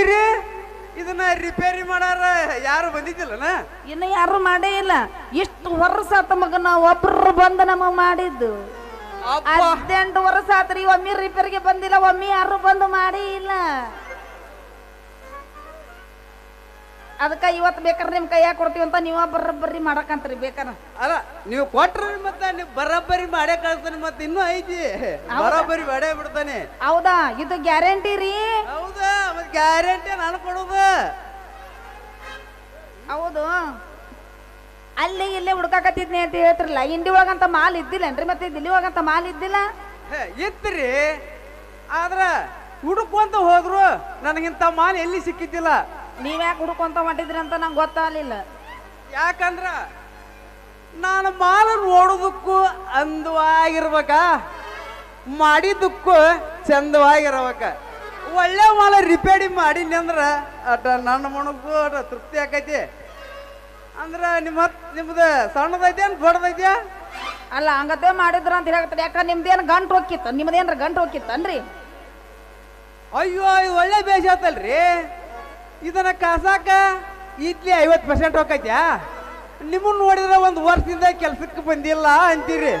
ನೋಡಿರಿ? ಇದನ್ನ ರಿಪೇರಿ ಮಾಡಾರ ಯಾರು ಬಂದಿದ್ದಿಲ್ಲನ? ಇನ್ನು ಯಾರು ಮಾಡೇ ಇಲ್ಲ. ಇಷ್ಟು ವರ್ಷ ಆತ ಮಗನ ಒಬ್ರು ಬಂದು ನಮಗ್ ಮಾಡಿದ್ದು. ಹದಿನೆಂಟು ವರ್ಷ ಆತ್ರಿ ಒಮ್ಮೆ ರಿಪೇರಿಗೆ ಬಂದಿಲ್ಲ ಒಮ್ಮೆ ಯಾರು ಬಂದು ಮಾಡೇ ಇಲ್ಲ. ಅದಕ್ಕ ಇವತ್ತು ಬೇಕಾದ್ರೆ ನಿಮ್ಮ ಕೈಯಾಗ ಕೊಡ್ತೀವಿ ಅಂತ ನೀವ ಬರಬ್ಬರಿ ಮಾಡಕಂತ್ರಿ ಬೇಕಾರೆ. ಅಲ್ಲ ನೀವು ಕೊಟ್ರಿ ಮತ್ತೆ ನೀವು ಬರಬ್ಬರಿ ಮಾಡೇ ಕಳ್ತಾನೆ ಮತ್ತೆ ಇನ್ನೂ ಐತಿ. ಬರಬ್ಬರಿ ಮಾಡೇ ಬಿಡ್ತಾನೆ. ಹೌದಾ? ಇದು ಗ್ಯಾರಂಟಿ ರೀ. ಹೌದಾ ಮತ್ತೆ ಗ್ಯಾರಂಟಿ ನಾನು ಕೊಡೋದು. ಹೌದು. ಅಲ್ಲಿ ಇಲ್ಲೇ ಹುಡ್ಕಾಕತ್ತಿದ್ನಿ ಅಂತ ಹೇಳ್ತಿರಲ್ಲ ಇಂಡಿ ಒಳಗಂತ ಮಾಲ್ ಇದ್ದಿಲ್ಲನ್ರಿ ಮತ್ತೆ ದಿಲ್ಲಿ ಒಳಗಂತ ಮಾಲ್ ಇದ್ದಿಲ್ಲ? ಇತ್ತು ಇತ್ರಿ. ಆದ್ರ ಅಂತ ಹೋದ್ರು ನನಗಿಂತ ಮಾಲ್ ಎಲ್ಲಿ ಸಿಕ್ಕಿದ್ದಿಲ್ಲ? ನೀವ್ಯಾಕೆ ಹುಡ್ಕೊಂತ ಮಾಡಿದ್ರಿ ಅಂತ ನಂಗೆ ಗೊತ್ತಾಗಲಿಲ್ಲ. ಯಾಕಂದ್ರ ನಾನು ಮಾಲ ನೋಡೋದಕ್ಕೂ ಅಂದವಾಗಿರ್ಬೇಕ ಮಾಡಿದ್ದಕ್ಕೂ ಚಂದವಾಗಿರ್ಬೇಕ. ಒಳ್ಳೆ ಮಾಲ ರಿಪೇರಿ ಮಾಡೀನಿ ಅಂದ್ರ ಅಟ ನನ್ನ ಮಣಕ್ಕೂ ಅಟ ತೃಪ್ತಿ ಆಕೈತಿ. ಅಂದ್ರ ನಿಮ್ಮ ನಿಮ್ದು ಸಣ್ಣದೈತಿ ಏನ್ ದೊಡ್ಡದೈತಿ? ಅಲ್ಲ ಹಂಗತೆ ಮಾಡಿದ್ರ ಅಂತ ಹೇಳ್ತಾರೆ ಯಾಕ ನಿಮ್ದೇನು ಗಂಟು ಹೋಗಿತ್ತು ನಿಮ್ದೇನ್ರ ಗಂಟು ಹೋಗಿತ್ತನ್ರಿ ಅಯ್ಯೋ ಇದು ಒಳ್ಳೆ ಬೇಷ ಆತಲ್ರಿ. ಇದನ್ನ ಕಾಸಾಕ ಇಡ್ಲಿ ಐವತ್ತು ಪರ್ಸೆಂಟ್ ಹೋಗೈತ್ಯಾ? ನಿಮ್ಮನ್ನ ನೋಡಿದ್ರೆ ಒಂದು ವರ್ಷದಿಂದ ಕೆಲ್ಸಕ್ಕೆ ಬಂದಿಲ್ಲ ಅಂತೀರಿ.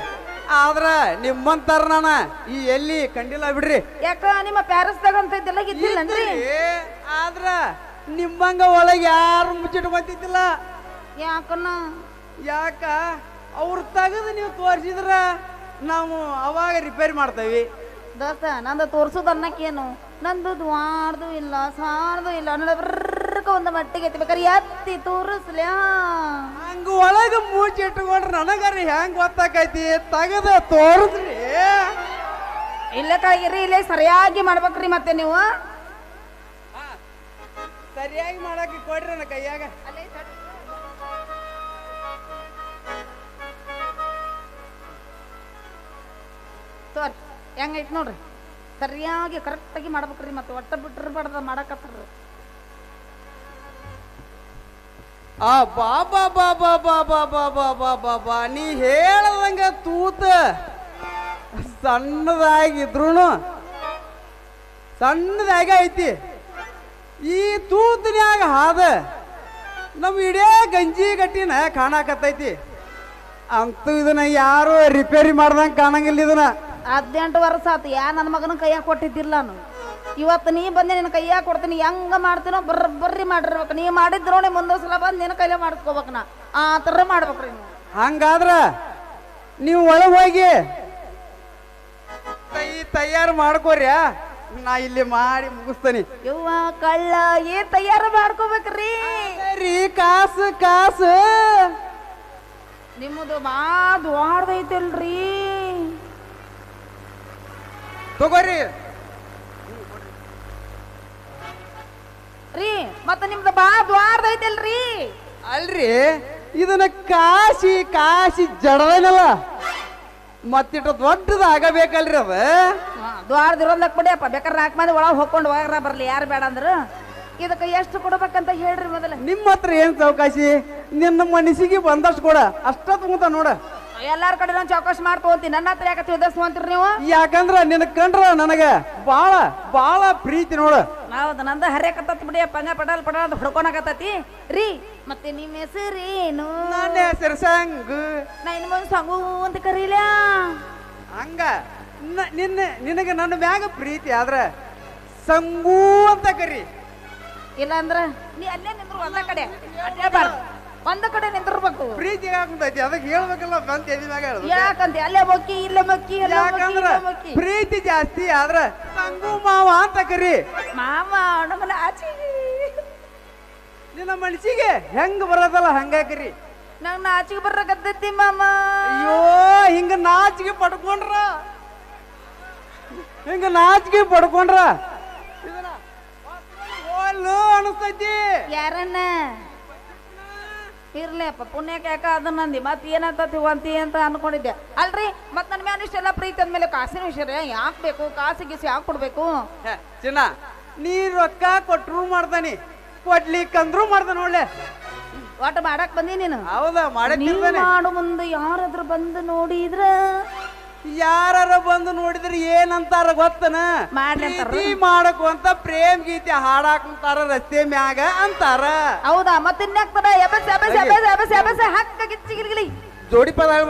ಆದ್ರ ನಿಮ್ಮಂತಾರ ನಾನ ಈ ಎಲ್ಲಿ ಕಂಡಿಲ್ಲ ಬಿಡ್ರಿ. ಯಾಕ ನಿಮ್ಮ ಪ್ಯಾರಸ್ದಾಗ ಅಂತ ಇದ್ದಿಲ್ಲನ್ರಿ ಆದ್ರ ನಿಮ್ಮಂಗ ಒಳಗೆ ಯಾರು ಮುಚ್ಚಿಟ್ಕೊಂತಿದ್ದಿಲ್ಲ ಯಾಕನ್ನ ಯಾಕ? ಅವ್ರ ತೆಗೆದು ನೀವು ತೋರಿಸಿದ್ರ ನಾವು ಅವಾಗ ರಿಪೇರಿ ಮಾಡ್ತೇವಿ. ದೋಸ್ತ ನಂದು ತೋರ್ಸುದು ಅನ್ನಕ್ಕೇನು? ನಂದು ದ್ವಾರದು ಇಲ್ಲ, ಸಾರ್ದು ಇಲ್ಲ. ಒಂದು ಮಟ್ಟಿಗೆ ಎತ್ತಬೇಕಾರೆ ಬೇಕಾರೆ ಎತ್ತಿ ತೋರಿಸ್ಲ್ಯಾ ಹಂಗ ಒಳಗ ಮೂಚಿ ಇಟ್ಕೊಂಡ್ರೆ ನನಗಾರ ಹೆಂಗ್ ಗೊತ್ತಾಕೈತಿ ತಗದ ತೋರಿಸ್ರಿ ಇಲ್ಲ ಕಳಗಿರಿ ಇಲ್ಲೇ ಸರಿಯಾಗಿ ಮಾಡ್ಬೇಕ್ರಿ ಮತ್ತೆ ನೀವು ಸರಿಯಾಗಿ ಮಾಡಕ್ಕೆ ಕೊಡ್ರಿ ನನ್ನ ಕೈಯಾಗ ತೋರಿ ಹೆಂಗೈತಿ ನೋಡ್ರಿ ಸರಿಯಾಗಿ ಕರೆಕ್ಟಾಗಿ ಮಾಡ್ಬೇಕ್ರಿ ಮತ್ತೆ ಒಟ್ಟ ಬಿಟ್ಟಿರ್ಬಾರ್ದ ಮಾಡಕತ್ತಾರ ಆ ಬಾಬಾ ಬಾಬಾ ಬಾಬಾ ಬಾಬಾ ಬಾಬಾ ಬಾ ನೀ ಹೇಳದಂಗ ತೂತ ಸಣ್ಣದಾಗಿದ್ರು ಸಣ್ಣದಾಗ ಐತಿ ಈ ತೂತನ್ಯಾಗ ಹಾದ ನಮ್ಮ ಇಡೇ ಗಂಜಿ ಗಟ್ಟಿನ ಕಾಣಾಕತ್ತೈತಿ ಅಂತೂ ಇದನ್ನ ಯಾರು ರಿಪೇರಿ ಮಾಡ್ದಂಗೆ ಕಾಣಂಗಿಲ್ಲ ಇದನ್ನ ಹದಿನೆಂಟು ವರ್ಷ ಆತು. ಯಾ ನನ್ನ ಮಗನ ಕೈಯಾಗ ಕೊಟ್ಟಿದ್ದಿಲ್ಲ ನಾನು. ಇವತ್ತು ನೀ ಬಂದೆ ನಿನ್ನ ಕೈಯಾಗ ಕೊಡ್ತೀನಿ. ಹೆಂಗ ಮಾಡ್ತೀನೋ ಬರ್ರ ಬರ್ರಿ ಮಾಡಿರ್ಬೇಕು. ನೀ ಮಾಡಿದ್ರು ನೋಡಿ ಮುಂದೊಂದು ಸಲ ಬಂದು ನಿನ್ನ ಕೈಲೇ ಮಾಡಿಸ್ಕೋಬೇಕು ನಾ. ಆ ಥರ ಮಾಡ್ಬೇಕ್ರಿ ನೀವು. ಹಂಗಾದ್ರ ನೀವು ಒಳಗೆ ಹೋಗಿ. ಕೈ ತಯಾರು ಮಾಡ್ಕೋರ್ಯಾ ನಾ ಇಲ್ಲಿ ಮಾಡಿ ಮುಗಿಸ್ತೇನೆ. ಯವ್ವ ಕಳ್ಳ ಏ ತಯಾರು ಮಾಡ್ಕೋಬೇಕ್ರಿ. ರೀ ಕಾಸು ಕಾಸು. ನಿಮ್ಮದು ಬಾ ದ್ವಾಡ್ದೈತಲ್ರಿ ತಗೋರಿ. ರೀ ಮತ್ತೆ ನಿಮ್ದು ಬಾ ದ್ವಾಡ್ದೈತಲ್ರಿ ಅಲ್ರಿ ಇದನ್ನ ಕಾಶಿ ಕಾಶಿ ಜಡದನಲ್ಲ ಮತ್ತಿಟ್ಟು ದೊಡ್ಡದ ಆಗಬೇಕಲ್ರಿ ಅದ? ದ್ವಾರದಿರೋದ್ಲಕ್ ಬಿಡಿಯಪ್ಪ ಬೇಕಾದ್ರೆ ನಾಲ್ಕು ಮಂದಿ ಒಳಗೆ ಹೋಗ್ಕೊಂಡು ಹೋಗ್ರ ಬರ್ಲಿ ಯಾರು ಬೇಡ ಅಂದ್ರು. ಇದಕ್ಕೆ ಎಷ್ಟು ಕೊಡ್ಬೇಕಂತ ಹೇಳ್ರಿ ಮೊದಲ. ನಿಮ್ಮ ಹತ್ರ ಏನ್ ಸಾವಕಾಶಿ? ನಿನ್ನ ಮನಸ್ಸಿಗೆ ಬಂದಷ್ಟು ಕೊಡ ಅಷ್ಟ ತಗೊಂತ ನೋಡ. ಎಲ್ಲಾರ ಕಡೆ ನಾನು ಚೌಕಾಶ್ ಮಾಡಿ ತಗೋತೀನಿ ನನ್ನ ಹತ್ರ ಯಾಕೆ ತಿಳಿದ್ರಿ ನೀವು? ಯಾಕಂದ್ರ ನಿನ್ನ ಕಂಡ್ರ ನನಗೆ ಬಾಳ ಬಾಳ ಪ್ರೀತಿ ನೋಡ. ಹೌದು ನಂದು ಹರಿಯಕತ್ತತ್ ಬಿಡಿ ಪಂಗ ಪಡಲ್ ಪಡಲ್ ಅಂತ ಹೊಡ್ಕೊಳಕತ್ತತಿ ರೀ ಮತ್ತೆ ನಿಮ್ಮ ಹೆಸರೇನು? ನನ್ನ ಹೆಸರು ಸಂಗು. ನಾ ಇನ್ನು ಮುಂದೆ ಸಂಗು ಅಂತ ಕರೀಲ ಹಂಗ ನ- ನಿನ್ನ ನಿನಗೆ ನನ್ನ ಮ್ಯಾಗ ಪ್ರೀತಿ ಆದ್ರ ಸಂಗು ಅಂತ ಕರಿ. ಇಲ್ಲ ಅಂದ್ರ ನೀ ಅಲ್ಲೇ ನಿಂದ್ರು ಒಂದ ಕಡೆ. ಅಡ್ಡಾಡ್ಬಾರ್ದು ಒಂದ ಕಡೆ ನಿಂತಿರ್ಬೇಕು ಪ್ರೀತಿ ಆಗ್ತೈತಿ ಅದಕ್ಕೆ ಹೇಳ್ಬೇಕಲ್ಲ ಬಂತ ಯಾಕಂತ? ಅಲ್ಲೇ ಮೊಕ್ಕಿ ಇಲ್ಲೇ ಯಾಕಂದ್ರ ಮೊಕ್ಕಿ ಪ್ರೀತಿ ಜಾಸ್ತಿ ಆದ್ರ ಮಾವ ಅಂತ ಕರಿ. ಮಾವ ನಮ್ಮನ್ನ ಆಚಿ ನಿನ್ನ ಮನ್ಸಿಗೆ ಹೆಂಗ್ ಬರೋದಲ್ಲ ಹಂಗ ಕರಿ. ನಂಗೆ ನಾಚಿಗೆ ಬರ್ರಕತ್ತೈತಿ ಮಾಮ. ಅಯ್ಯೋ ಹಿಂಗ ನಾಚಿಗೆ ಪಡ್ಕೊಂಡ್ರ. ಹಿಂಗ ನಾಚಿಗೆ ಪಡ್ಕೊಂಡ್ರ. ಇದನ್ನ ಹೋಲು ಅನಿಸ್ತೈತಿ. ಯಾರನ್ನ ಇರ್ಲಿಯಪ್ಪ ಪುಣ್ಯಕ್ಕೆ ಯಾಕ ಅದನ್ನ ನಂದಿ. ಮತ್ತೆ ಏನಂತ ವಂತಿ ಅಂತ ಅನ್ಕೊಂಡಿದ್ದೆ. ಅಲ್ರಿ ಮತ್ ನನ್ನ ಮ್ಯಾಲ ಇಷ್ಟೆಲ್ಲ ಪ್ರೀತಿ ಅಂದ್ಮೇಲೆ ಕಾಸಿನ ವಿಷಯ ಯಾಕೆ ಬೇಕು ಕಾಸು ಗೀಸು ಯಾಕೆ ಕೊಡ್ಬೇಕು? ಚಿನ್ನ ನೀ ರೊಕ್ಕ ಕೊಟ್ರು ಮಾಡ್ತಾನಿ ಕೊಡ್ಲಿಕ್ಕಂದ್ರು ಮಾಡ್ತಾನ ಒಳ್ಳೆ ಒಟ್ಟು ಮಾಡಕ್ ಬಂದಿ ನೀನು? ಹೌದಾ ಮಾಡು ಮುಂದೆ ಯಾರಾದ್ರೂ ಬಂದು ನೋಡಿದ್ರ ಯಾರ ಬಂದು ನೋಡಿದ್ರೆ ಏನಂತಾರ ಗೊತ್ತನ? ಮಾಡ್ಲಿ ಅಂತಾರ? ಪ್ರೀತಿ ಮಾಡಕು ಅಂತ ಪ್ರೇಮ್ ಗೀತೆ ಹಾಡಾಕಂತಾರ ರಸ್ತೆ ಮ್ಯಾಗ ಅಂತಾರ. ಹೌದಾ? ಮತ್ತೆ ಇನ್ಯಾಕ್ತದ ಎಬಸ್ ಎಬಸ್ ಎಬಸ್ ಎಬಸ್ ಎಬಸ್ ಹಕ್ಕ ಗಿಚ್ಚಿ ಗಿಲಿಗಿಲಿ ಜೋಡಿ ಪದ ಹೇಳಿ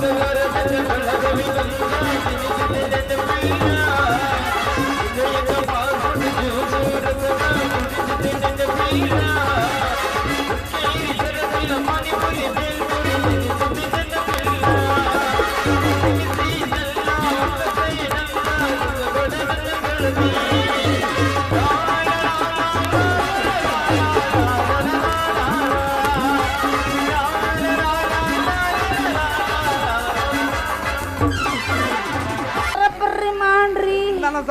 ಮಾತಾರ ಬರ್ರಿ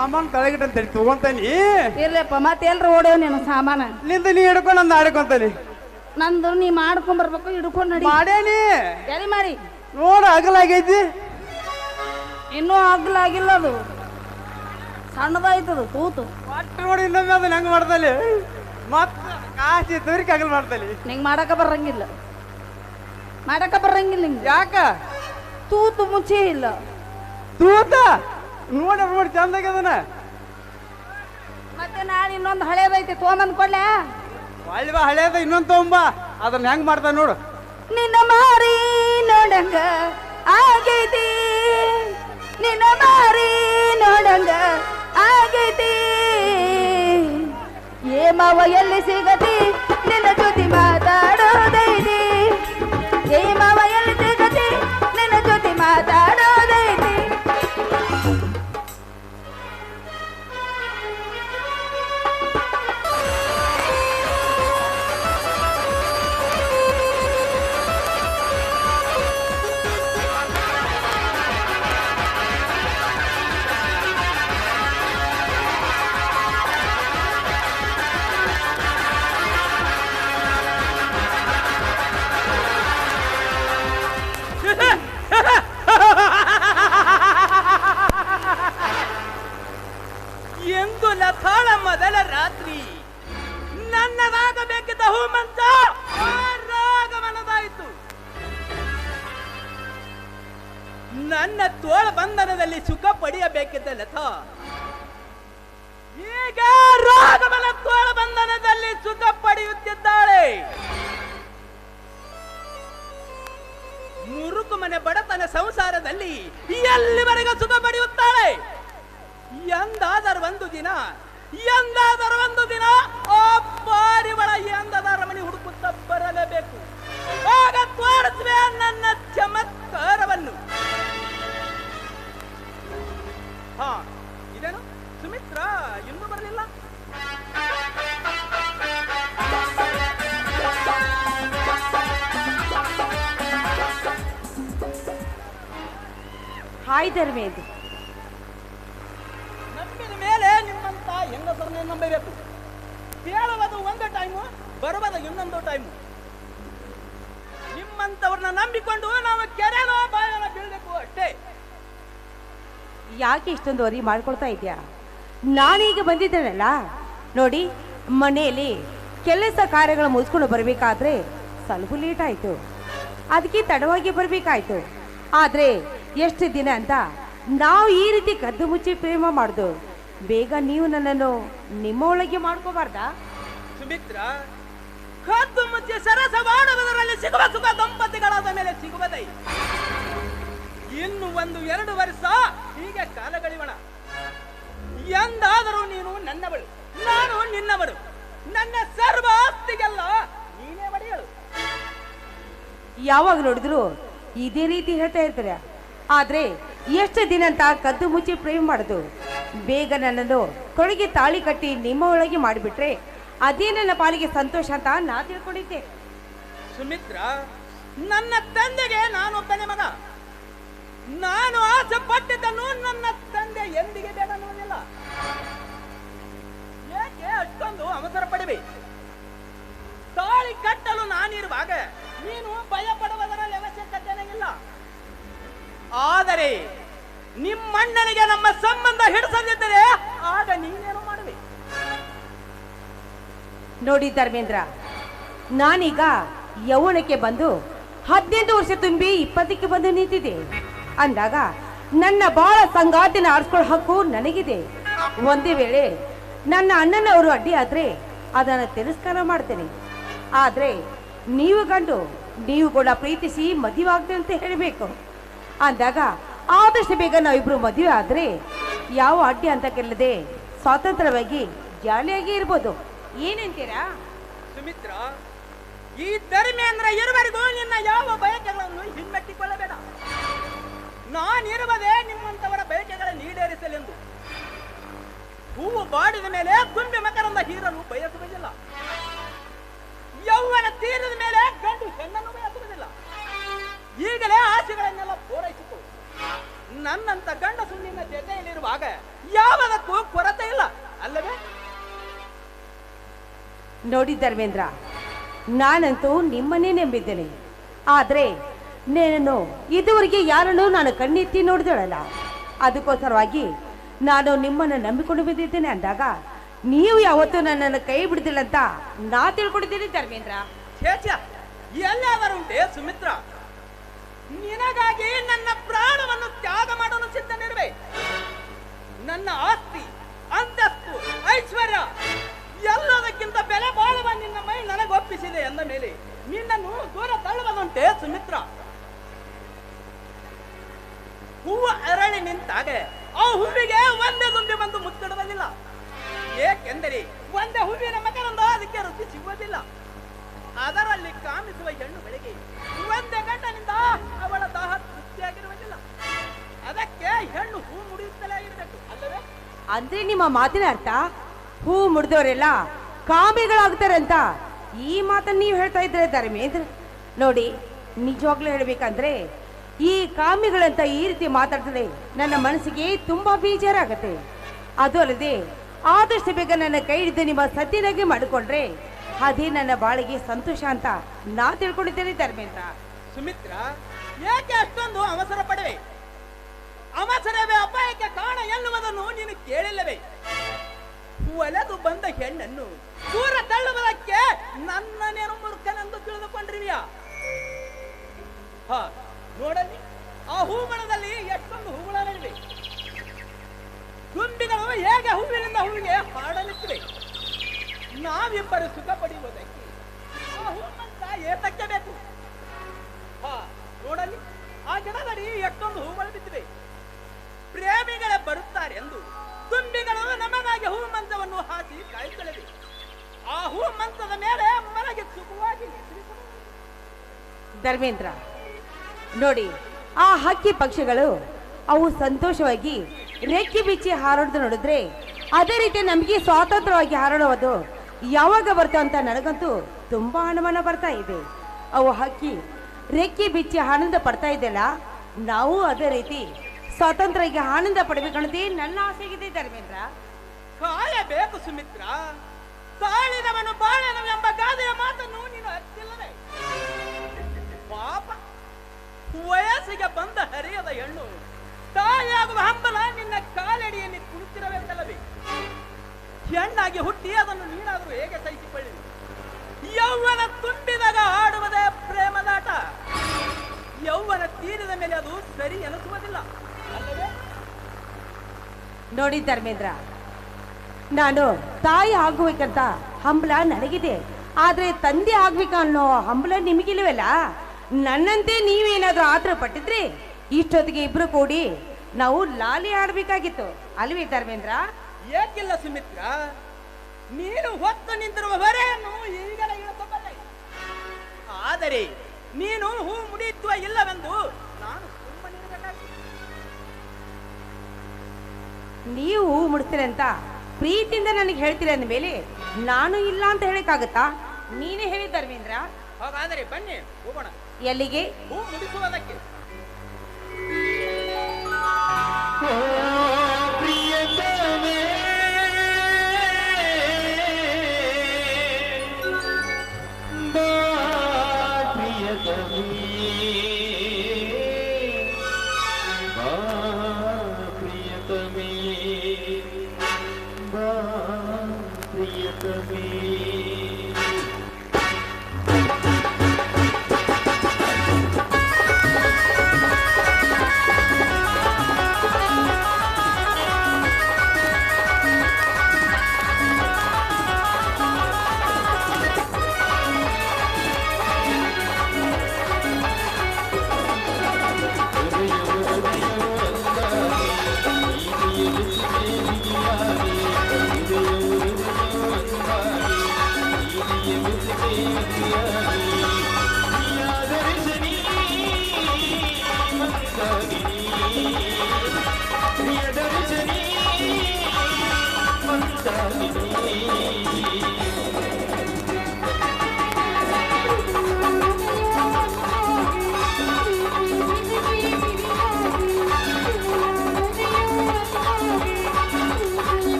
ಸಾಮಾನು ತಳಗಿಟ್ಟು ಅಂತ ಹೇಳಿ ತಗೊಂತಾನಿ. ಇರ್ಲಪ್ಪ ಮತ್ತೆ ಎಲ್ರು ನಿನ್ನ ನೀನು ಸಾಮಾನ? ನಿಂದ ನೀ ಹಿಡ್ಕೊಂಡು ನಂದು ಆಡ್ಕೊಂತಾನಿ. ನಂದು ನೀ ಮಾಡ್ಕೊಂಡ್ ಬರ್ಬೇಕು ಹಿಡ್ಕೊಂಡ್ ನಡಿ. ಮಾಡೇನಿ ಎಲ್ಲಿ ಮಾಡಿ ನೋಡ ಅಗಲಾಗೈತಿ ಇನ್ನೂ ಆಗಿಲ್ಲ ಅದು. ಸಣ್ಣದಾಯ್ತದು ತೂತು. ಒಟ್ಟು ನೋಡಿ ಇನ್ನೊಮ್ಮೆ ಅದನ್ನ ಹೆಂಗ್ ಮಾಡ್ದಲ್ಲಿ ಮತ್ತ ಕಾಸಿ ತೋರಿಕೆ ಅಗಲ್ ಮಾಡ್ದಲ್ಲಿ ನಿಂಗೆ ಮಾಡಕ ಬರಂಗಿಲ್ಲ ಮಾಡಕ ಬರಂಗಿಲ್ಲ ನಿಂಗೆ. ಯಾಕ? ತೂತು ಮುಚ್ಚಿ ಇಲ್ಲ. ತೂತ? ನೋಡಿ ನೋಡಿ ಚಂದಾಗಿ ಅದನ್ನ. ಮತ್ತೆ ನಾಳೆ ಇನ್ನೊಂದು ಹಳೇದೈತಿ ತೋಮನ್ ಕೊಡ್ಲೆ? ಒಳ್ಳೆ ಬಾ ಹಳೇದ ಇನ್ನೊಂದು ತಗೊಂಬ ಅದನ್ನ ಹೆಂಗ್ ಮಾಡ್ತಾನ ನೋಡು. ನಿನ್ನ ಮಾರಿ ನೋಡಂಗ ಆಗೈತಿ. ನಿನ್ನ ಮಾರಿ ನೋಡಂಗ ಆಗೈತಿ. ಏ ಮಾವ ಎಲ್ಲಿ ಸಿಗತಿ? ನಿನ್ನ ಈಗ ರಾಗಮನ ತೋಳ ಬಂಧನದಲ್ಲಿ ಸುಖ ಪಡೆಯುತ್ತಿದ್ದಾಳೆ. ಮುರುಕು ಮನೆ ಬಡತನ ಸಂಸಾರದಲ್ಲಿ ಎಲ್ಲಿವರೆಗೂ ಸುಖ ಪಡೆಯುತ್ತಾಳೆ? ಎಂದಾದರೂ ಒಂದು ದಿನ, ಎಂದಾದರೂ ಒಂದು ದಿನ ಆ ಪಾರಿವಳ ಎಂದಾದರ ಮನೆ ಹುಡುಕುತ್ತಾ ಬರಲೇಬೇಕು. ಆಗ ತೋರಿಸುವೆ ನನ್ನ ಚಮತ್ಕಾರವನ್ನು. ಹಾ ಮಗ ಇನ್ನೂ ಬರಲಿಲ್ಲ? ಹಾಯ್ ಧರ್ಮೇಂದ್ರ. ನಂಬಿದ ಮೇಲೆ ನಿಮ್ಮಂತ ಹೆಂಗಸರನ್ನೇ ನಂಬಬೇಕು? ಕೇಳುವುದು ಒಂದು ಟೈಮು ಬರುವುದು ಇನ್ನೊಂದು ಟೈಮು ನಿಮ್ಮಂತವ್ರನ್ನ ನಂಬಿಕೊಂಡು ನಾವು ಕೆರೆನೋ ಬಾಯನ ಬೀಳಬೇಕು ಅಷ್ಟೇ. ಯಾಕೆ ಇಷ್ಟೊಂದು ವರಿ ಮಾಡ್ಕೊಳ್ತಾ ಇದೆಯಾ ನಾನೀಗ ಬಂದಿದ್ದೇನಲ್ಲ? ನೋಡಿ, ಮನೆಯಲ್ಲಿ ಕೆಲಸ ಕಾರ್ಯಗಳು ಮುಗಿಸ್ಕೊಂಡು ಬರಬೇಕಾದ್ರೆ ಸ್ವಲ್ಪ ಲೇಟ್ ಆಯಿತು ಅದಕ್ಕೆ ತಡವಾಗಿ ಬರಬೇಕಾಯ್ತು. ಆದರೆ ಎಷ್ಟು ದಿನ ಅಂತ ನಾವು ಈ ರೀತಿ ಕದ್ದು ಮುಚ್ಚಿ ಪ್ರೇಮ ಮಾಡ್ದು. ಬೇಗ ನೀವು ನನ್ನನ್ನು ನಿಮ್ಮ ಒಳಗೆ ಮಾಡ್ಕೋಬಾರ್ದಾ? ಸುಮಿತ್ರ ಕದ್ದು ಮುಚ್ಚಿ ಸರಸ ಮಾಡುವುದರಲ್ಲಿ ಸಿಗುವ ಸುಖ ದಂಪತಿಗಳಾದ ಮೇಲೆ ಸಿಗುವುದೇ ಇನ್ನು ಒಂದು ಎರಡು ವರ್ಷ ಹೀಗೆ ಕಾಲಗಳಿವಣ ಎಂದಾದರೂ ನೀನು ನನ್ನವಳು ನಾನು ನಿನ್ನವರು ನನ್ನ ಸರ್ವ ಆಸ್ತಿಗೆಲ್ಲ ನೀನೇ ಒಡೆಯಳು. ಯಾವಾಗ ನೋಡಿದ್ರು ಇದೇ ರೀತಿ ಹೇಳ್ತಾ ಇರ್ತಾರೆ. ಆದ್ರೆ ಎಷ್ಟು ದಿನ ಅಂತ ಕದ್ದು ಮುಚ್ಚಿ ಪ್ರೇಮ್ ಮಾಡುದು ಬೇಗ ನನ್ನನ್ನು ಕೊಳಗೆ ತಾಳಿ ಕಟ್ಟಿ ನಿಮ್ಮ ಒಳಗೆ ಮಾಡಿಬಿಟ್ರೆ ಅದೇ ನನ್ನ ಪಾಲಿಗೆ ಸಂತೋಷ ಅಂತ ನಾ ತಿಳ್ಕೊಂಡಿದ್ದೆ. ಸುಮಿತ್ರ ನನ್ನ ತಂದೆಗೆ ನಾನೊಬ್ಬನೇ ಮಗ. ನಾನು ಆಸೆ ಪಟ್ಟಿದ್ದನ್ನು ನನ್ನ ತಂದೆ ಎಂದಿಗೆ ಬೇಡ ನೋಡಿಲ್ಲ ಏಕೆ ಅಷ್ಟೊಂದು ಅವಸರ ಪಡಿಬಿ ತಾಳಿ ಕಟ್ಟಲು ನಾನಿರುವಾಗ ನೀನು ಭಯ ಪಡುವುದರಲ್ಲಿ ಅವಶ್ಯಕತೆನೇ ಆದರೆ ನಿಮ್ಮಣ್ಣನಿಗೆ ನಮ್ಮ ಸಂಬಂಧ ಹಿಡಿಸದಿದ್ದರೆ ಆಗ ನೀನೇನು ಮಾಡುವೆ? ನೋಡಿ ಧರ್ಮೇಂದ್ರ, ನಾನೀಗ ಯೌವನಕ್ಕೆ ಬಂದು ಹದಿನೆಂಟು ವರ್ಷ ತುಂಬಿ ಇಪ್ಪತ್ತಕ್ಕೆ ಬಂದು ನಿಂತಿದೆ ಅಂದಾಗ ನನ್ನ ಬಾಳ ಸಂಗಾತಿನ ಆರಿಸ್ಕೊಳ್ಳೋ ಹಕ್ಕು ನನಗಿದೆ. ಒಂದೇ ವೇಳೆ ನನ್ನ ಅಣ್ಣನವರು ಅಡ್ಡಿ ಆದರೆ ಅದನ್ನು ತಿರಸ್ಕಾರ ಮಾಡ್ತೇನೆ. ಆದರೆ ನೀವು ಕಂಡು ನೀವು ಕೂಡ ಪ್ರೀತಿಸಿ ಮದುವೆ ಅಂತ ಹೇಳಬೇಕು. ಅಂದಾಗ ಆದಷ್ಟು ಬೇಗ ನಾವಿಬ್ಬರು ಮದುವೆ ಆದರೆ ಯಾವ ಅಡ್ಡಿ ಅಂತ ಕೆಲ್ಲದೆ ಸ್ವಾತಂತ್ರ್ಯವಾಗಿ ಜಾಲಿಯಾಗಿ ಇರ್ಬೋದು. ಏನಂತೀರಾ? ಸುಮಿತ್ರ, ಈ ಧರ್ಮೇಂದ್ರ ಇರುವರೆಗೂ ನಿನ್ನ ಯಾವ ಬಯಕೆಗಳನ್ನು ಹಿಮ್ಮೆಟ್ಟಿಕೊಳ್ಳಬೇಡ ನಾನಿರುವುದೇ ನಿಮ್ಮಂತವರ ಬಯಕೆಗಳನ್ನು ಈಡೇರಿಸಲೆಂದು. ಹೂವು ಬಾಡಿದ ಮೇಲೆ ತುಂಬಿ ಮಕರಂದ ಹೀರಲು ಬಯಸುವುದಿಲ್ಲ. ಯೌವನ ತೀರದ ಮೇಲೆ ಗಂಡು ಹೆಣ್ಣನ್ನು ಬಯಸುವುದಿಲ್ಲ. ಈಗಲೇ ಆಸೆಗಳನ್ನೆಲ್ಲ ಪೂರೈಸಿತು. ನನ್ನಂತ ಗಂಡ ನಿನ್ನ ಜೊತೆಯಲ್ಲಿರುವಾಗ ಯಾವುದಕ್ಕೂ ಕೊರತೆ ಇಲ್ಲ, ಅಲ್ಲವೇ? ನೋಡಿ ಧರ್ಮೇಂದ್ರ, ನಾನಂತೂ ನಿಮ್ಮನ್ನೇ ನೆಂಬಿದ್ದೇನೆ. ಆದ್ರೆ ನಾನು ಇದುವರೆಗೆ ಯಾರನ್ನು ನಾನು ಕಣ್ಣೆತ್ತಿ ನೋಡಿದಳಲ್ಲ. ಅದಕ್ಕೋಸ್ಕರವಾಗಿ ನಾನು ನಿಮ್ಮನ್ನು ನಂಬಿಕೊಂಡು ಬಿದ್ದಿದ್ದೇನೆ ಅಂದಾಗ ನೀವು ಯಾವತ್ತೂ ನನ್ನನ್ನು ಕೈ ಬಿಡ್ದಿಲ್ಲ ಅಂತ ನಾ ತಿಳ್ಕೊಂಡಿದ್ದೀನಿ ಧರ್ಮೇಂದ್ರ. ಛೇಚ ಉಂಟೆ ಸುಮಿತ್ರ? ನಿನಗಾಗಿ ನನ್ನ ಪ್ರಾಣವನ್ನು ತ್ಯಾಗ ಮಾಡಲು ಸಿದ್ಧನಿರುವೆ ನನ್ನ ಆಸ್ತಿ, ಅಂತಸ್ತು, ಐಶ್ವರ್ಯ ಎಲ್ಲದಕ್ಕಿಂತ ಬೆಲೆ ಬಾಳುವ ನಿನ್ನ ಮೈ ನನಗೊಪ್ಪಿಸಿದೆ ಎಂದ ಮೇಲೆ ನಿನ್ನನ್ನು ದೂರ ತಳ್ಳುವುದುಂಟೆ ಸುಮಿತ್ರ? ಹೂವು ನಿಂತಾಗ ಆ ಹೂವಿಗೆ ಒಂದೇ ದುಂಬಿ ಬಂದು ಮುತ್ತಿಡುವುದಿಲ್ಲ ಏಕೆಂದರೆ ಒಂದೇ ಹೂವಿನ ಮಕರಂದ ಅದಕ್ಕೆ ರುಚಿ ಸಿಗುವುದಿಲ್ಲ. ಅದರಲ್ಲಿ ಕಾಮಿಸುವ ಹೆಣ್ಣು ಬೆಳಗ್ಗೆ ಒಂದೇ ಗಂಡನಿಂದ ಅವಳ ದಾಹ ತೃಪ್ತಿಯಾಗಿರುವುದಿಲ್ಲ. ಅದಕ್ಕೆ ಹೆಣ್ಣು ಹೂ ಮುಡಿಯುತ್ತಲೇ ಇರಬೇಕು, ಅಲ್ಲವೇ? ಅಂದ್ರೆ ನಿಮ್ಮ ಮಾತಿನ ಅರ್ಥ? ಹೂ ಮುಡಿದವರೆಲ್ಲ ಕಾಮಿಗಳಾಗ್ತಾರೆ ಅಂತ ಈ ಮಾತನ್ನ ನೀವು ಹೇಳ್ತಾ ಇದ್ರೆ ಧರ್ಮೇಂದ್ರ? ನೋಡಿ, ನಿಜವಾಗ್ಲೂ ಹೇಳ್ಬೇಕಂದ್ರೆ ಈ ಕಾಮಿಗಳಂತ ಈ ರೀತಿ ಮಾತಾಡ್ತದೆ, ನನ್ನ ಮನಸ್ಸಿಗೆ ತುಂಬಾ ಬೇಜಾರಾಗತ್ತೆ. ಅದು ಅಲ್ಲದೆ, ಆದಷ್ಟು ಬೇಗ ನನ್ನ ಕೈ ಹಿಡಿದು ನಿಮ್ಮ ಸತ್ಯನಾಗಿ ಮಾಡಿಕೊಂಡ್ರೆ, ಅದೇ ನನ್ನ ಬಾಳಿಗೆ ಸಂತೋಷ ಅಂತ ನಾ ತಿಳ್ಕೊಂಡಿದ್ದೇನೆ ಧರ್ಮೇಂದ್ರ. ಸುಮಿತ್ರ ಯಾಕೆ ಅಷ್ಟೊಂದು ಅವಸರ ಪಡವೆ? ಅವಸರವೇ ಅಪಾಯಕ್ಕೆ ಕಾರಣ ಎನ್ನುವುದನ್ನು ನೀನು ಕೇಳಿಲ್ಲವೇ? ಒಲೆದು ಬಂದ ಹೆಣ್ಣನ್ನು ದೂರ ತಳ್ಳುವುದಕ್ಕೆ ನನ್ನನೇನು ಮೂರ್ಖನೆಂದು ತಿಳಿದುಕೊಂಡಿರುವಿಯಾ? ಹ ನೋಡಲಿ, ಆ ಹೂಮಣದಲ್ಲಿ ಎಷ್ಟೊಂದು ಹೂಗಳಲ್ಲಿವೆ ತುಂಬಿಗಳು ಹೇಗೆ ಹೂವಿನಿಂದ ಹೂವಿಗೆ ಹಾಡಲಿಕ್ಕಿವೆ. ನಾವಿಬ್ಬರು ಸುಖ ಪಡೆಯುವುದಕ್ಕೆ ಆ ಹೂಮಂತ ಏತಕ್ಕೆ ಬೇಕು? ಹಾ, ನೋಡಲಿ, ಆ ಗಿಡದಲ್ಲಿ ಎಷ್ಟೊಂದು ಹೂಗಳು ಬಿದ್ದಿವೆ. ಪ್ರೇಮಿಗಳ ಬರುತ್ತಾರೆ ಎಂದು ತುಂಬಿಗಳು ನಮಗಾಗಿ ಹೂಮಂತವನ್ನು ಹಾಕಿ ಕಾಯುತ್ತಲಿವೆ. ಆ ಹೂಮಂತದ ಮೇಲೆ ಮನೆಗೆ ಸುಖವಾಗಿ. ಧರ್ಮೇಂದ್ರ ನೋಡಿ, ಆ ಹಕ್ಕಿ ಪಕ್ಷಿಗಳು ಅವು ಸಂತೋಷವಾಗಿ ರೆಕ್ಕೆ ಬಿಚ್ಚಿ ಹಾರಾಡೋದು ನೋಡಿದ್ರೆ ಅದೇ ರೀತಿ ನಮಗೆ ಸ್ವಾತಂತ್ರ್ಯವಾಗಿ ಹಾರಾಡೋದು ಯಾವಾಗ ಬರ್ತವೆ ಅಂತ ನನಗಂತೂ ತುಂಬಾ ಅನುಮಾನ ಬರ್ತಾ ಇದೆ. ಅವು ಹಕ್ಕಿ ರೆಕ್ಕೆ ಬಿಚ್ಚಿ ಆನಂದ ಪಡ್ತಾ ಇದೆಯಲ್ಲ, ನಾವು ಅದೇ ರೀತಿ ಸ್ವಾತಂತ್ರ್ಯಕ್ಕೆ ಆನಂದ ಪಡಬೇಕನ್ನೋದೇ ನನ್ನ ಆಸೆಗಿದೆ ಧರ್ಮೇಂದ್ರ. ಕಾಯಬೇಕು ಸುಮಿತ್ರ, ತಾಳಿದವನು ಬಾಳನು ಎಂಬ ಗಾದೆಯ ಮಾತನ್ನು ನೀನು ಹತ್ತಿಲ್ಲದೆ ಪಾಪ. ವಯಸ್ಸಿಗೆ ಬಂದ ಹರಿಯದ ಹೆಣ್ಣು ತಾಯಿಯಾಗುವ ಹಂಬಲ ನಿನ್ನ ಕಾಲಡಿಯಲ್ಲಿ ಕುಳಿತಿರಬೇಕಲ್ಲವೇ? ಹೆಣ್ಣಾಗಿ ಹುಟ್ಟಿ ಅದನ್ನು ನೀನಾದರೂ ಹೇಗೆ ಸಹಿಸಿಕೊಳ್ಳಿ ಯೌವನ ತುಂಬಿದಾಗ ಆಡುವುದೇ ಪ್ರೇಮದಾಟ. ಯೌವನ ತೀರಿದ ಮೇಲೆ ಅದು ಸರಿ ಎನಿಸುವುದಿಲ್ಲ. ಅಲ್ಲವೇ? ನೋಡಿ ಧರ್ಮೇಂದ್ರ, ನಾನು ತಾಯಿ ಆಗ್ಬೇಕಂತ ಹಂಬಲ ನನಗಿದೆ. ಆದ್ರೆ ತಂದೆ ಆಗ್ಬೇಕು ಅನ್ನೋ ಹಂಬಲ ನಿಮಗಿಲ್ವಲ್ಲ? ನನ್ನಂತೆ ನೀವೇನಾದ್ರೂ ಆತರ ಪಟ್ಟಿದ್ರೆ ಇಷ್ಟೊತ್ತಿಗೆ ಇಬ್ರು ಕೂಡಿ ನಾವು ಲಾಲಿ ಆಡ್ಬೇಕಾಗಿತ್ತು. ಅಲ್ವೇ ಧರ್ಮೇಂದ್ರ? ಏಕಿಲ್ಲ ಸುಮಿತ್ರ ನೀನು ಹೊತ್ತು ನಿಂತಿರುವ ಹೊರೆಯನ್ನು ಈಗಲೇ ಇಳಿಸಬಲ್ಲೆ ಆದರೆ ನೀನು ಹೂ ಮುಡಿಯುತ್ತುವ ಇಲ್ಲವೆಂದು ನಾನು ನೀವು ಹೂ ಮುಡ್ತೀರ ಅಂತ ಪ್ರೀತಿಯಿಂದ ನನಗೆ ಹೇಳ್ತೀರ ಅಂದಮೇಲೆ ನಾನು ಇಲ್ಲ ಅಂತ ಹೇಳಕ್ಕಾಗತ್ತಾ? ನೀನೇ ಹೇಳಿ ಧರ್ಮೇಂದ್ರ. ಹಾಗಾದರೆ ಬನ್ನಿ ಹೋಗೋಣ. ಎಲ್ಲಿಗೆ?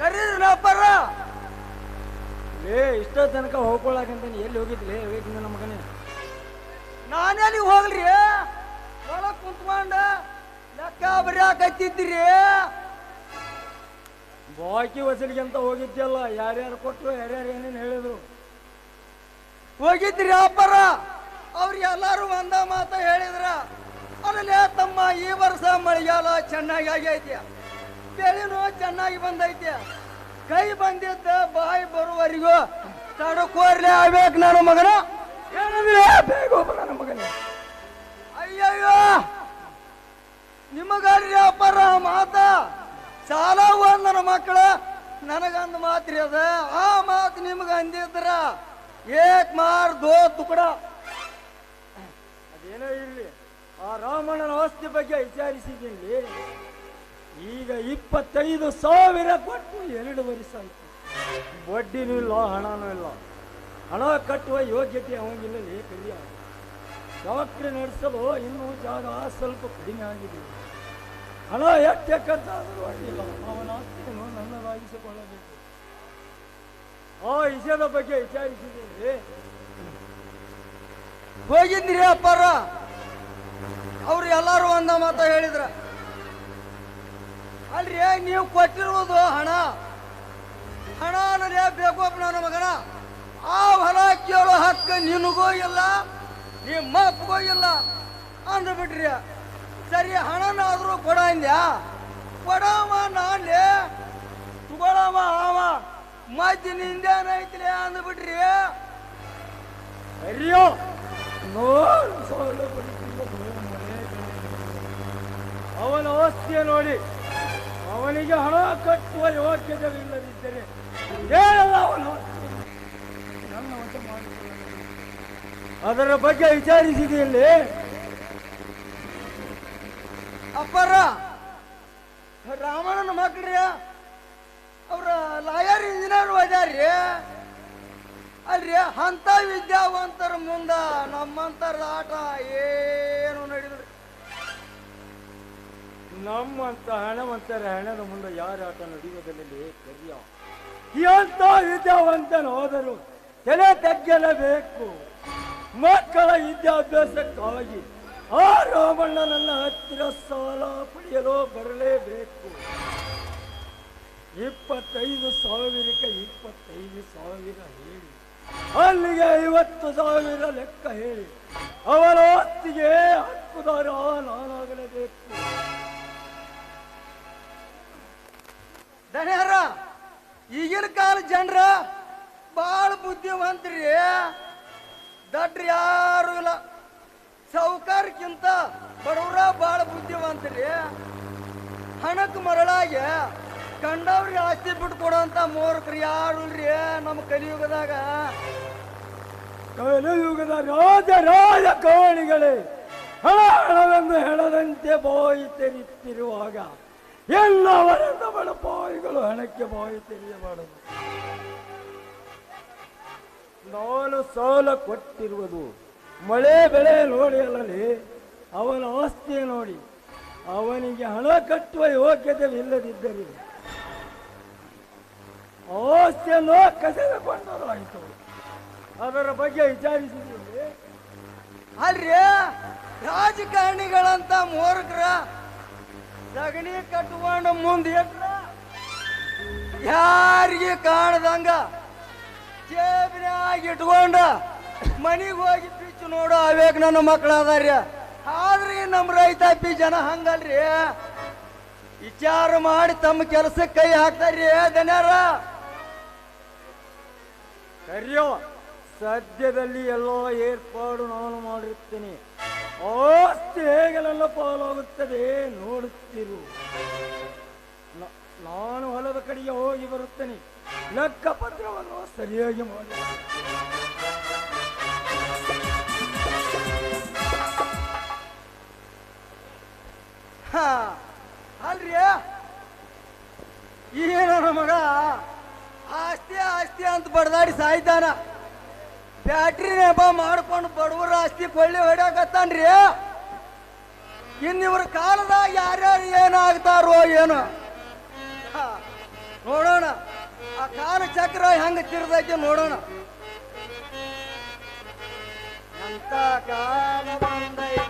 ಕರೀರಿ ಅಪ್ಪಾರ! ಏ ಇಷ್ಟ ತನಕ ಹೋಗ್ಕೊಳ್ಳಾಕಂತ ಎಲ್ಲಿ ಹೋಗಿದ್ಲಿ ಹೋಗಿದ್ದ ನಮ್ಮ ಮಗನೇ. ನಾನೆಲ್ಲಿ ಹೋಗ್ಲಿ? ಒಳಗೆ ಕುಂತ್ಕೊಂಡ ಲೆಕ್ಕ ಬರೆಯಾಕತ್ತಿದ್ರಿ ಬಾಕಿ ವಸೂಲಿಗೆ ಅಂತ ಹೋಗಿದ್ಯಲ್ಲ, ಯಾರ್ಯಾರು ಕೊಟ್ಟರು ಯಾರ್ಯಾರು ಏನೇನು ಹೇಳಿದ್ರು? ಹೋಗಿದ್ರಿ, ಅಪ್ಪರ! ಅವ್ರು ಎಲ್ಲರೂ ಒಂದ ಮಾತ ಹೇಳಿದ್ರ ಅಲ್ಲೇ ತಮ್ಮ ಈ ವರ್ಷ ಮಳೆಗಾಲ ಚೆನ್ನಾಗಿ ಆಗೈತಿ ಬೆಳೆನೂ ಚೆನ್ನಾಗಿ ಬಂದೈತೆ. ಕೈ ಬಂದಿದ್ದ ಬಾಯಿ ಬರುವವರೆಗೂ ತಡಕೋರ್ಲೆ ಆಗ್ಬೇಕು ನಾನು ಮಗನ. ಅಯ್ಯಯ್ಯೋ! ನಿಮಗಾರ್ಯ ಅಪ್ಪರ ಮಾತ. ಸಾಲ ನನ್ನ ಮಕ್ಕಳ, ನನಗಂದ್ ಮಾತ್ರಿ ಅದ. ಆ ಮಾತು ನಿಮ್ಗ ಅಂದಿದ್ರ ಏಕ್ ಮಾರ್ ದೋ ತುಕಡ ಅದೇನೋ ಇರ್ಲಿ. ಆ ರಾಮಣ್ಣನ ಆಸ್ತಿ ಬಗ್ಗೆ ವಿಚಾರಿಸಿದ್ದೀನಿ. ಈಗ ಇಪ್ಪತ್ತೈದು ಸಾವಿರ ಕೊಟ್ಟು ಎರಡು ವರ್ಷ ಆಯ್ತು. ಬಡ್ಡಿನೂ ಇಲ್ಲ, ಹಣನೂ ಇಲ್ಲ. ಹಣ ಕಟ್ಟುವ ಯೋಗ್ಯತೆ ಅವಂಗಿಲ್ಲ ಲೇ ಕರಿಯ ಡಾಕ್ಟ್ರಿ ನಡೆಸಲು ಇನ್ನೂ ಜಾಗ ಸ್ವಲ್ಪ ಕಡಿಮೆ ಆಗಿದೆ. ಹಣ ಎಷ್ಟಕ್ಕಂತಾದರೂ ಅಡ್ಡಿಲ್ಲ. ಅವನ ಆಸ್ತಿಯನ್ನು ನನ್ನದಾಗಿಸಿಕೊಳ್ಳಬೇಕು. ಆ ವಿಷಯದ ಬಗ್ಗೆ ವಿಚಾರಿಸಿದ್ದೇನೆ. ಹೋಗಿದ್ರಿ ಅಪ್ಪಾರ? ಅವ್ರು ಎಲ್ಲರೂ ಒಂದ ಮಾತ ಹೇಳಿದ್ರ. ಅಲ್ರಿ, ನೀವು ಕೊಟ್ಟಿರುವುದು ಹಣ. ಹಣ ಅನ್ನೋದೇ ಬೇಕು ನನ್ನ ಮಗನ? ಆ ಹೊಲ ಕೇಳೋ ಹಕ್ಕ ನಿನಗೂ ಇಲ್ಲ, ನಿಮ್ಮ ಅಪ್ಪಗೂ ಇಲ್ಲ ಅಂದ್ಬಿಟ್ರಿ. ಸರಿ, ಹಣನಾದ್ರೂ ಕೊಡ ಅಂದ್ಯಾ? ಕೊಡವ ನಾನ್ಲೆ ತಗೊಳವ ಅವ ಮಧ್ಯ ನಿಂದೇನೈತ್ಲೆ ಅಂದ್ಬಿಟ್ರಿ. ಅರಿಯೋ ಅವನ ಅವಸ್ಥೆ ನೋಡಿ. ಅವನಿಗೆ ಹಣ ಕಟ್ಟುವ ಯೋಗ್ಯತೆಗಳಿಲ್ಲದಿದ್ದರೆ ಹೇಳಲ್ಲ ಅವನು. ಅದರ ಬಗ್ಗೆ ವಿಚಾರಿಸಿದೆಯಲ್ಲಿ ಅಪ್ಪರ ರಾಮಣ್ಣನ ಮಕ್ಕಳ್ರಿ. ಅವ್ರ ಲಾಯರ್ ಇಂಜಿನಿಯರ್ ಓದ್ಯಾರ್ರಿ ಅಲ್ರಿ ಅಂತ ವಿದ್ಯಾವಂತರ ಮುಂದ ನಮ್ಮಂತರ ಆಟ ಏನು ನಡೆದ್ರಿ ನಮ್ಮಂತ ಹಣವಂತರ ಹಣದ ಮುಂದೆ ಯಾರು ಆಟ ನಡೆಯುವುದರಲ್ಲಿ ಕರಿಯ ಎಂತ ವಿದ್ಯಾವಂತನ ಹೋದರು ತಲೆ ತಗ್ಗಲೇಬೇಕು ಮಕ್ಕಳ ವಿದ್ಯಾಭ್ಯಾಸಕ್ಕಾಗಿ ಆ ರಾಮಣ್ಣನನ್ನ ಹತ್ತಿರ ಸಾಲ ಪಡೆಯಲು ಬರಲೇಬೇಕು. ಇಪ್ಪತ್ತೈದು ಸಾವಿರಕ್ಕೆ ಇಪ್ಪತ್ತೈದು ಸಾವಿರ ಹೇಳಿ. ಅಲ್ಲಿಗೆ ಐವತ್ತು ಸಾವಿರ ಲೆಕ್ಕ ಹೇಳಿ. ಅವರ ಆಸ್ತಿಗೆ ಹಕ್ಕುದಾರ ನಾನಾಗಲೇಬೇಕು. ದಣ್ಯಾರ ಈಗಿನ ಕಾಲ ಜನರ ಬಾಳ ಬುದ್ಧಿವಂತರಿ. ದಡ್ಡ ಯಾರು ಇಲ್ಲ. ಸೌಕಾರಕ್ಕಿಂತ ಬಡವರ ಬಾಳ ಬುದ್ಧಿವಂತರಿ. ಹಣಕ್ಕೆ ಮರಳಾಗಿ ಕಂಡವ್ರಿಗೆ ಆಸ್ತಿ ಬಿಟ್ಟು ಕೊಡೋಂತ ಮೂರ್ಖರು ಯಾರು ಇಲ್ರಿ ನಮ್ಮ ಕಲಿಯುಗದಾಗ? ಕಲಿಯುಗದ ರಾಜ ರಾಜ ಕವಳಿಗಳೇ ಹಣ, ಹಣವೆಂದು ಹೇಳದಂತೆ ಬಾಯಿ ತೆರೆಯುತ್ತಿರುವಾಗ ಎಲ್ಲವರಿಂದ ಬಡಪಾಯಿಗಳು ಹಣಕ್ಕೆ ಬಾಯಿ ತಿಳಿಯಬಾರದು ನಾನು ಸಾಲ ಕೊಟ್ಟಿರುವುದು. ಮಳೆ ಬೆಳೆ ನೋಡಿ ಅಲ್ಲಲ್ಲಿ ಅವನ ಆಸ್ತಿ ನೋಡಿ. ಅವನಿಗೆ ಹಣ ಕಟ್ಟುವ ಯೋಗ್ಯತೆ ಇಲ್ಲದಿದ್ದರೆ ಆಸ್ತಿಯನ್ನು ಕಸಿದುಕೊಂಡರಾಯಿತು ಅದರ ಬಗ್ಗೆ ವಿಚಾರಿಸಿದ್ದೀವಿ ಅಲ್ರಿ, ರಾಜಕಾರಣಿಗಳಂತ ಮೂರ್ಖರ ಸಗಣಿ ಕಟ್ಕೊಂಡು ಮುಂದೆ ಎಟ್ರ ಯಾರಿಗೆ ಕಾಣದಂಗ? ಜೇಬಿನಾಗ ಇಟ್ಕೊಂಡ ಮನಿಗೆ ಹೋಗಿ ಪಿಚ್ಚು ನೋಡು ಅವೇಕ್ ನನ್ನ ಮಕ್ಕಳು ಅದಾರ್ಯ ಆದ್ರೆ ನಮ್ಮ ರೈತಾಪಿ ಜನ ಹಂಗಲ್ರಿ. ವಿಚಾರ ಮಾಡಿ ತಮ್ಮ ಕೆಲಸಕ್ಕೆ ಕೈ ಹಾಕ್ತಾರ್ರಿ ದನ್ಯಾರ? ಕರಿಯೋ ಸದ್ಯದಲ್ಲಿ ಎಲ್ಲ ಏರ್ಪಾಡು ನಾನು ಮಾಡಿರುತ್ತೇನೆ ಆಸ್ತಿ ಹೇಗೆ ನನ್ನ ಪಾಲಾಗುತ್ತದೆ ನೋಡುತ್ತಿರು. ನಾನು ಹೊಲದ ಕಡೆಗೆ ಹೋಗಿ ಬರುತ್ತೇನೆ. ಲೆಕ್ಕ ಪತ್ರವನ್ನು ಸರಿಯಾಗಿ ಮಾಡಿ. ಅಲ್ರಿ ಏನೋ ನಮಗ ಆಸ್ತಿ ಆಸ್ತಿ ಅಂತ ಬಡದಾಡಿ ಸಾಯ್ತಾನ. ಬ್ಯಾಟ್ರಿ ನೆಪ ಮಾಡ್ಕೊಂಡು ಬಡವರ ಆಸ್ತಿ ಕೊಳ್ಳಿ ಹೊಡ್ಯಾಕತ್ತಾನ್ರಿ. ಇನ್ನಿವ್ರ ಕಾಲದಾಗ ಯಾರ್ಯಾರು ಏನಾಗ್ತಾರೋ ಏನು. ನೋಡೋಣ. ಆ ಕಾಲ ಚಕ್ರ ಹೆಂಗ ತಿರ್ದೈತಿ ನೋಡೋಣ. ಅಂತ ಕಾಲ ಬಂದೈತೆ.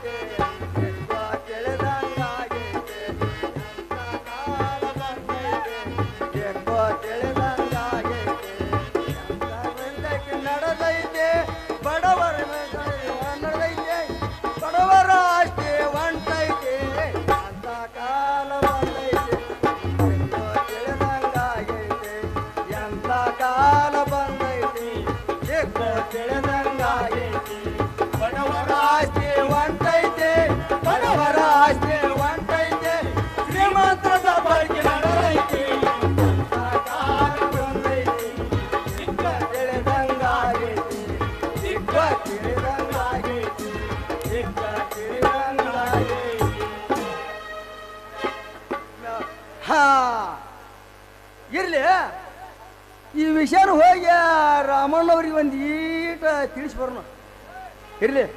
Kirli.